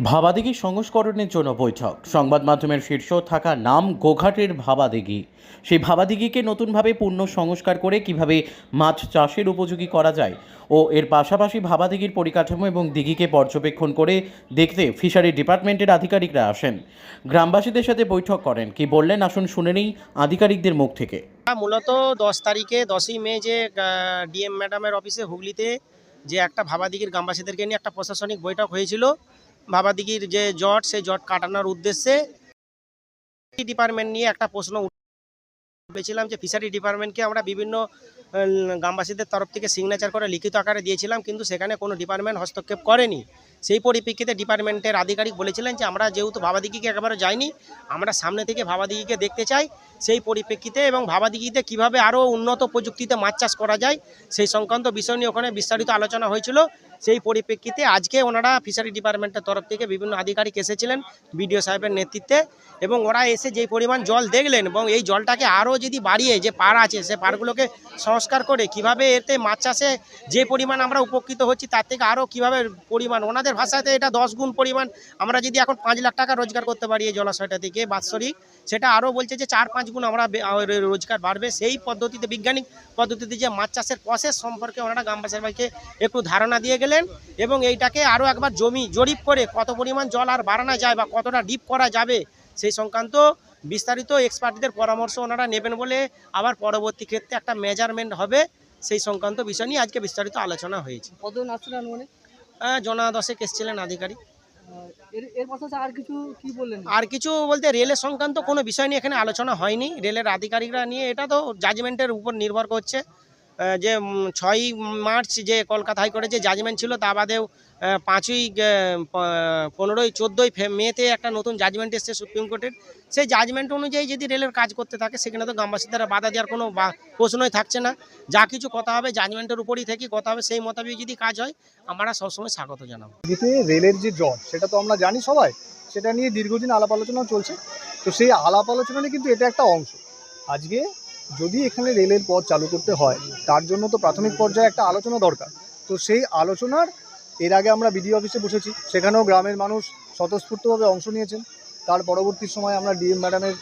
ভাবাদিঘি সংস্করণের জন্য বৈঠক। সংবাদ মাধ্যমের শীর্ষ থাকা নাম গোঘাটের ভাবাদিঘি। সেই ভাবাদিঘিকে নতুনভাবে পূর্ণ সংস্কার করে কীভাবে মাছ চাষের উপযোগী করা যায় ও এর পাশাপাশি ভাবাদিঘির পরিকাঠামো এবং দিঘিকে পর্যবেক্ষণ করে দেখতে ফিশারি ডিপার্টমেন্টের আধিকারিকরা আসেন। গ্রামবাসীদের সাথে বৈঠক করেন। কি বললেন? আসুন শুনে নেই আধিকারিকদের মুখ থেকে। মূলত দশ তারিখে দশই মে যে ডিএম ম্যাডামের অফিসে হুগলিতে যে একটা ভাবাদিঘির গ্রামবাসীদেরকে নিয়ে একটা প্রশাসনিক বৈঠক হয়েছিল। ভাবাদিঘির যে জট, সেই জট কাটানোর উদ্দেশ্যে ডিপার্টমেন্ট নিয়ে একটা প্রশ্ন উঠেছিলাম যে ফিশারি ডিপার্টমেন্টকে আমরা বিভিন্ন গ্রামবাসীদের তরফ থেকে সিগনেচার করে লিখিত আকারে দিয়েছিলাম, কিন্তু সেখানে কোনো ডিপার্টমেন্ট হস্তক্ষেপ করেনি। সেই পরিপ্রেক্ষিতে ডিপার্টমেন্টের আধিকারিক বলেছিলেন যে, আমরা যেহেতু ভাবাদিঘিকে একেবারে যাইনি, আমরা সামনে থেকে ভাবাদিঘিকে দেখতে চাই। সেই পরিপ্রেক্ষিতে এবং ভাবাদিঘিতে কীভাবে আরও উন্নত প্রযুক্তিতে মাছ চাষ করা যায়, সেই সংক্রান্ত বিষয় নিয়ে ওখানে বিস্তারিত আলোচনা হয়েছিল। সেই পরিপ্রেক্ষিতে আজকে ওনারা ফিশারি ডিপার্টমেন্টের তরফ থেকে বিভিন্ন আধিকারিক এসেছিলেন বিডিও সাহেবের নেতৃত্বে এবং ওরা এসে যেই পরিমাণ জল দেখলেন এবং এই জলটাকে আরও যদি বাড়িয়ে যে পাড় আছে, সে পাড়গুলোকে সংস্কার করে কীভাবে এতে মাছ চাষে যে পরিমাণ আমরা উপকৃত হচ্ছি, তার থেকে আরও কীভাবে পরিমাণ, ওনাদের ভাষাতে এটা দশ গুণ পরিমাণ আমরা যদি এখন পাঁচ লাখ টাকা রোজগার করতে পারি এই জলাশয়টা থেকে, বাৎসরিক, সেটা আরও বলছে যে চার পাঁচ গুণ আমরা রোজগার বাড়বে। সেই পদ্ধতিতে, বৈজ্ঞানিক পদ্ধতিতে যে মাছ চাষের প্রসেস সম্পর্কে ওনারা গ্রামবাসীর ভাইকে একটু ধারণা দিয়ে গেলেন এবং এইটাকে আরও একবার জমি জরিপ করে কত পরিমাণ জল আর বাড়ানো যায় বা কতটা ডিপ করা যাবে সেই সংক্রান্ত বিস্তারিত এক্সপার্টদের পরামর্শ ওনারা নেবেন বলে আবার পরবর্তী ক্ষেত্রে একটা মেজারমেন্ট হবে সেই সংক্রান্ত বিষয় নিয়ে আজকে বিস্তারিত আলোচনা হয়েছে। কতজন আসছিলেন জনা দশেক এসছিলেন আধিকারিক। আর কিছু কি বললেন? আর কিছু বলতে রেলের সংক্রান্ত কোনো বিষয় নিয়ে এখানে আলোচনা হয়নি। রেলের আধিকারিকরা নিয়ে এটা তো জাজমেন্টের উপর নির্ভর করছে। যে ছয়ই মার্চ যে কলকাতা হাইকোর্টে যে জাজমেন্ট ছিল, তা বাদেও পাঁচই পনেরোই, চোদ্দোই ফে- মেতে একটা নতুন জাজমেন্ট এসছে সুপ্রিম কোর্টের। সেই জাজমেন্ট অনুযায়ী যদি রেলের কাজ করতে থাকে, সেখানে তো গ্রামবাসীদের বাধা দেওয়ার কোনো প্রশ্নই থাকছে না। যা কিছু কথা হবে জাজমেন্টের উপরই থেকে, কথা হবে সেই মোতাবেক যদি কাজ হয়, আমরা সবসময় স্বাগত জানাব। রেলের যে জট, সেটা তো আমরা জানি সবাই, সেটা নিয়ে দীর্ঘদিন আলাপ আলোচনাও চলছে। তো সেই আলাপ আলোচনারই কিন্তু এটা একটা অংশ। আজকে যদি এখানে রেলের পথ চালু করতে হয়, তার জন্য তো প্রাথমিক পর্যায়ে একটা আলোচনা দরকার। তো সেই আলোচনার, এর আগে আমরা বিডিও অফিসে বসেছি, সেখানেও গ্রামের মানুষ স্বতঃস্ফূর্তভাবে অংশ নিয়েছেন। তার পরবর্তী সময় আমরা ডিএম ম্যাডামের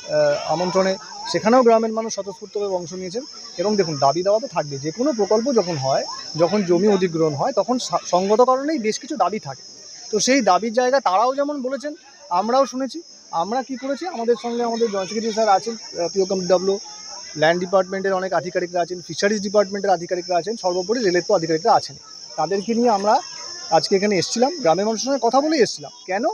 আমন্ত্রণে সেখানেও গ্রামের মানুষ স্বতঃস্ফূর্তভাবে অংশ নিয়েছেন। এবং দেখুন, দাবি দেওয়া তো থাকবে, যে কোনো প্রকল্প যখন হয়, যখন জমি অধিগ্রহণ হয়, তখন সঙ্গত কারণেই বেশ কিছু দাবি থাকে। তো সেই দাবির জায়গা তারাও যেমন বলেছেন, আমরাও শুনেছি। আমরা কি করেছি? আমাদের সঙ্গে আমাদের জয়েন্ট স্যার আছেন পিওকম ডাব্লিউ ল্যান্ড ডিপার্টমেন্টের অনেক আধিকারিকরা আছেন ফিশারিজ ডিপার্টমেন্টের আধিকারিকরা আছেন, সর্বোপরি রেলের তো আধিকারিকরা আছেন। তাদেরকে নিয়ে আমরা আজকে এখানে এসেছিলাম, গ্রামের মানুষের সঙ্গে কথা বলেই এসেছিলাম। কেন?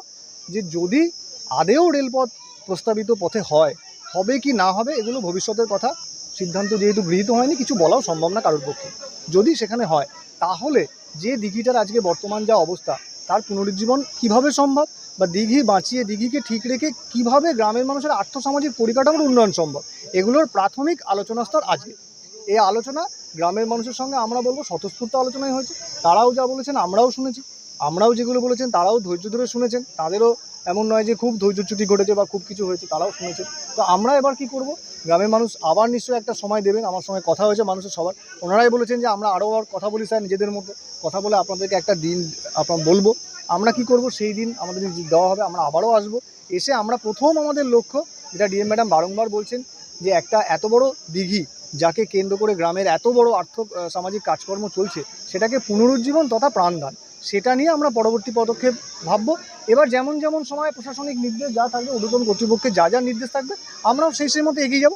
যে যদি আদেও রেলপথ প্রস্তাবিত পথে হয়, হবে কি না হবে এগুলো ভবিষ্যতের কথা। সিদ্ধান্ত যেহেতু গৃহীত হয়নি, কিছু বলাও সম্ভব না কারোর পক্ষে। যদি সেখানে হয়, তাহলে যে দিঘিটার আজকে বর্তমান যা অবস্থা, তার পুনরুজ্জীবন কীভাবে সম্ভব? বা দিঘি বাঁচিয়ে দিঘিকে ঠিক রেখে কীভাবে গ্রামের মানুষের আর্থসামাজিক পরিকাঠামোর উন্নয়ন সম্ভব? এগুলোর প্রাথমিক আলোচনা স্তর আজকে। এই আলোচনা গ্রামের মানুষের সঙ্গে আমরা বলব, স্বতঃস্ফূর্ত আলোচনাই হয়েছে। তারাও যা বলেছেন, আমরাও শুনেছি। আমরাও যেগুলো বলেছেন, তারাও ধৈর্য ধরে শুনেছেন। তাদেরও এমন নয় যে খুব ধৈর্যচ্যুতি ঘটেছে বা খুব কিছু হয়েছে, তারাও শুনেছেন। তো আমরা এবার কি করব? গ্রামের মানুষ আবার নিশ্চয়ই একটা সময় দেবেন। আমার সঙ্গে কথা হয়েছে মানুষের সবার। ওনারাই বলেছেন যে, আমরা আরও আবার কথা বলি স্যার নিজেদের মধ্যে। কথা বলে আপনাদেরকে একটা দিন আপনার বলব। আমরা কি করব? সেই দিন আমাদের দেওয়া হবে আমরা আবারও আসব। এসে আমরা প্রথম আমাদের লক্ষ্য যেটা ডিএম ম্যাডাম বারংবার বলছেন যে একটা এত বড় দিঘি যাকে কেন্দ্র করে গ্রামের এত বড় আর্থ সামাজিক কাজকর্ম চলছে সেটাকে পুনরুজ্জীবন তথা প্রাণদান সেটা নিয়ে আমরা পরবর্তী পদক্ষেপ ভাববো। এবার যেমন যেমন সময় প্রশাসনিক নির্দেশ যা থাকবে ঊর্ধ্বতন কর্তৃপক্ষের যা যা নির্দেশ থাকবে আমরাও সেই সেই মতো এগিয়ে যাব।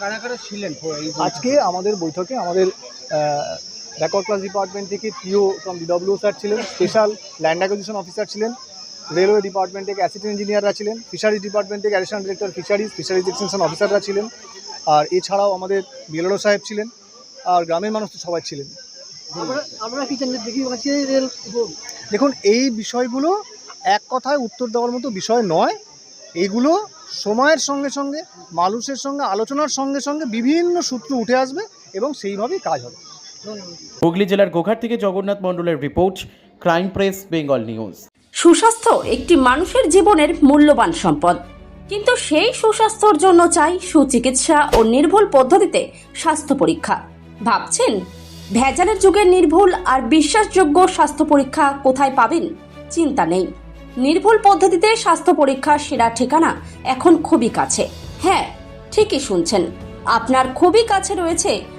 কারা আজকে আমাদের বৈঠকে আমাদের রেকর্ড ক্লাস ডিপার্টমেন্ট থেকে পিও ফ্রম ডিডব্লিউ স্যার ছিলেন স্পেশাল ল্যান্ড অ্যাকুইজিশন অফিসার ছিলেন রেলওয়ে ডিপার্টমেন্ট থেকে অ্যাসিস্ট্যান্ট ইঞ্জিনিয়াররা ছিলেন ফিশারিজ ডিপার্টমেন্ট থেকে additional director fisheries fisheries extension অফিসাররা ছিলেন আর এছাড়াও আমাদের বিএলও সাহেব ছিলেন আর গ্রামের মানুষ তো সবাই ছিলেন। দেখুন এই বিষয়গুলো এক কথায় উত্তর দেওয়ার মতো বিষয় নয়। এইগুলো সময়ের সঙ্গে সঙ্গে মানুষের সঙ্গে আলোচনার সঙ্গে সঙ্গে বিভিন্ন সূত্র উঠে আসবে এবং সেইভাবেই কাজ হবে। হুগলি জেলার গোঘাট থেকে জগন্নাথ মণ্ডলের report, crime press, Bengal news. সুস্বাস্থ্য একটি মানুষের জীবনের মূল্যবান সম্পদ। কিন্তু সেই সুস্বাস্থ্যর জন্য চাই সুচিকিৎসা ও নির্ভুল পদ্ধতিতে স্বাস্থ্য পরীক্ষা। ভাবছেন, ভেজালের যুগে নির্ভুল আর বিশ্বাসযোগ্য স্বাস্থ্য পরীক্ষা কোথায় পাবেন? চিন্তা নেই। নির্ভুল পদ্ধতিতে স্বাস্থ্য পরীক্ষার সেরা ঠিকানা এখন খুবই কাছে। হ্যাঁ ঠিকই শুনছেন। আপনার খুবই কাছে রয়েছে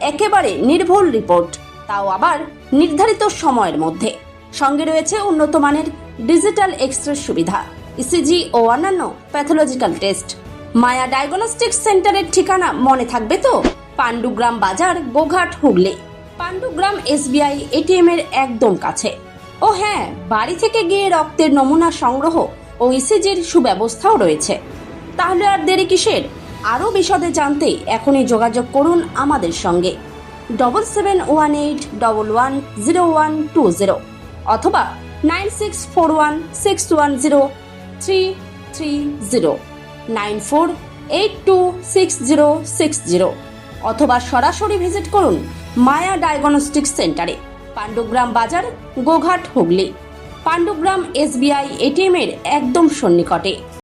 একেবারে নির্ভুল রিপোর্ট, তাও আবার নির্ধারিত সময়ের মধ্যে। সঙ্গে রয়েছে উন্নত মানের ডিজিটাল এক্স রে সুবিধা, ইসিজি ও অন্যান্য প্যাথোলজিক্যাল টেস্ট। মায়া ডায়াগনস্টিক সেন্টারের ঠিকানা মনে থাকবে তো? পাণ্ডুগ্রাম বাজার গোঘাট হুগলি। পাণ্ডুগ্রাম এসবিআই এটিএম এর একদম কাছে। ও হ্যাঁ বাড়ি থেকে গিয়ে রক্তের নমুনা সংগ্রহ ও ইসিজির সুব্যবস্থাও রয়েছে। তাহলে আর দেরি কিসের? আরও বিশদে জানতে এখনই যোগাযোগ করুন আমাদের সঙ্গে। Double seven one eight double one zero one two zero অথবা nine six four one six one zero three three zero nine four eight two six zero six zero অথবা সরাসরি ভিজিট করুন মায়া ডায়াগনস্টিক সেন্টারে পাণ্ডুগ্রাম বাজার, গোঘাট হুগলি। পাণ্ডুগ্রাম এসবিআই এটিএম এর একদম সন্নিকটে।